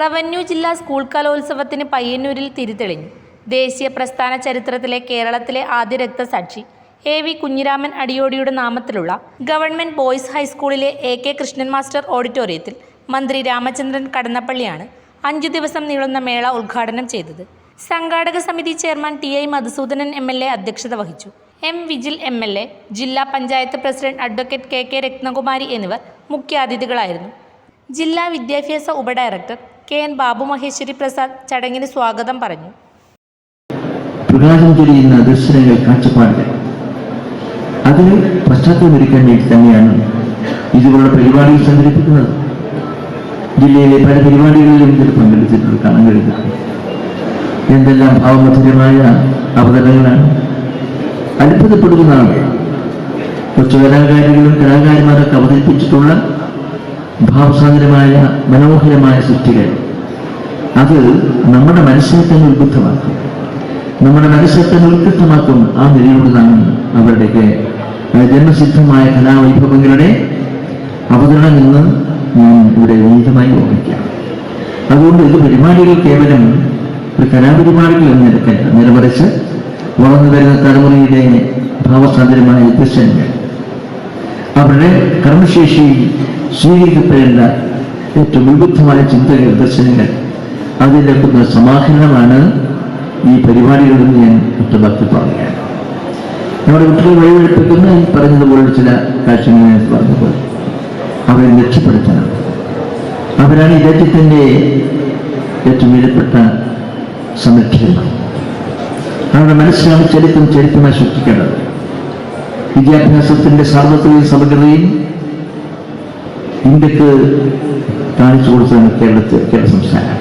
Revenue ജില്ലാ school കലോത്സവത്തിന് പയ്യന്നൂരിൽ തിരിതെളിഞ്ഞു. ദേശീയ പ്രസ്ഥാന ചരിത്രത്തിലെ കേരളത്തിലെ ആദ്യ രക്തസാക്ഷി എ വി കുഞ്ഞിരാമൻ അടിയോടിയുടെ നാമത്തിലുള്ള ഗവൺമെന്റ് ബോയ്സ് ഹൈസ്കൂളിലെ എ കെ കൃഷ്ണൻ മാസ്റ്റർ ഓഡിറ്റോറിയത്തിൽ മന്ത്രി രാമചന്ദ്രൻ കടന്നപ്പള്ളിയാണ് അഞ്ചു ദിവസം നീളുന്ന മേള ഉദ്ഘാടനം ചെയ്തത്. സംഘാടക സമിതി chairman T I Madhusoodanan M L A അധ്യക്ഷത വഹിച്ചു. M Vijil M L A ജില്ലാ panchayat president advocate K K Rathnakumari എന്നിവർ മുഖ്യാതിഥികളായിരുന്നു. ജില്ലാ വിദ്യാഭ്യാസ ഉപഡയറക്ടർ കെ എൻ ബാബു മഹേശ്വരി പ്രസാദ് ചടങ്ങിന് സ്വാഗതം പറഞ്ഞു. പ്രകാശം ദർശനങ്ങൾ കാഴ്ചപ്പാടുകൾ അതിന് പശ്ചാത്തലമൊരുക്കാൻ വേണ്ടി തന്നെയാണ് ഇതുപോലുള്ള പരിപാടികൾ സംഘടിപ്പിക്കുന്നത്. ജില്ലയിലെ പല പരിപാടികളിലും ഇതിൽ പങ്കെടുത്തിട്ടുണ്ട് കാണാൻ കഴിയുന്നത്. എന്തെല്ലാം ഭാവമധുരമായ അവതരണങ്ങളാണ്. അത്ഭുതപ്പെടുന്നതാണ്. കൊച്ചു കലാകാരികളും കലാകാരന്മാരൊക്കെ അവതരിപ്പിച്ചിട്ടുള്ള ഭാവസാന്ദ്രമായ മനോഹരമായ സൃഷ്ടികൾ. അത് നമ്മുടെ മനസ്സിനെ തന്നെ ഉത്ബുദ്ധമാക്കും. നമ്മുടെ മനസ്സിനെ തന്നെ ഉത്കൃഷ്ടമാക്കും ആ നിലയിലുള്ളതാണ് അവരുടെയൊക്കെ ജന്മസിദ്ധമായ കലാവൈഭവങ്ങളുടെ അവതരണം നിന്ന് ഞാൻ ഇവിടെ വിനീതമായി ഓർമ്മിക്കാം. അതുകൊണ്ട് ഇത് പരിപാടികൾ കേവലം ഒരു കലാപരിപാടികൾ എന്ന നിരക്കല്ല. നിലമറിച്ച് വളർന്നു വരുന്ന തലമുറയിലെ ഭാവസാന്ദ്രമായ ഉദ്ദേശങ്ങൾ. അവരുടെ കർമ്മശേഷി സ്വീകരിക്കപ്പെടേണ്ട ഏറ്റവും വിബുദ്ധമായ ചിന്തകൾ ദർശനങ്ങൾ ഒരു സമാഹരണമാണ് ഈ പരിപാടികളിൽ നിന്ന് ഞാൻ ഒറ്റവാക്കി പറയുകയാണ്. നമ്മുടെ കുട്ടികൾ വഴിവെടുപ്പിക്കുന്ന ഈ പറഞ്ഞതുപോലെ ചില കാഴ്ചകൾ ഞാൻ പറഞ്ഞതുപോലെ അവരെ രക്ഷപ്പെടുത്തണം അവരാണ് ഈ രാജ്യത്തിന്റെ ഏറ്റവും വിലപ്പെട്ട സംരക്ഷകർ. അവരുടെ മനസ്സിലാണ് ചരിത്രം ചരിത്രമായി സൂക്ഷിക്കേണ്ടത് വിദ്യാഭ്യാസത്തിന്റെ സാർവത്രിക സമഗ്രതയും ഇന്ത്യയ്ക്ക് കാണിച്ചു കൊടുത്തതാണ് കേരളത്തിൽ കേരള സംസ്ഥാനം.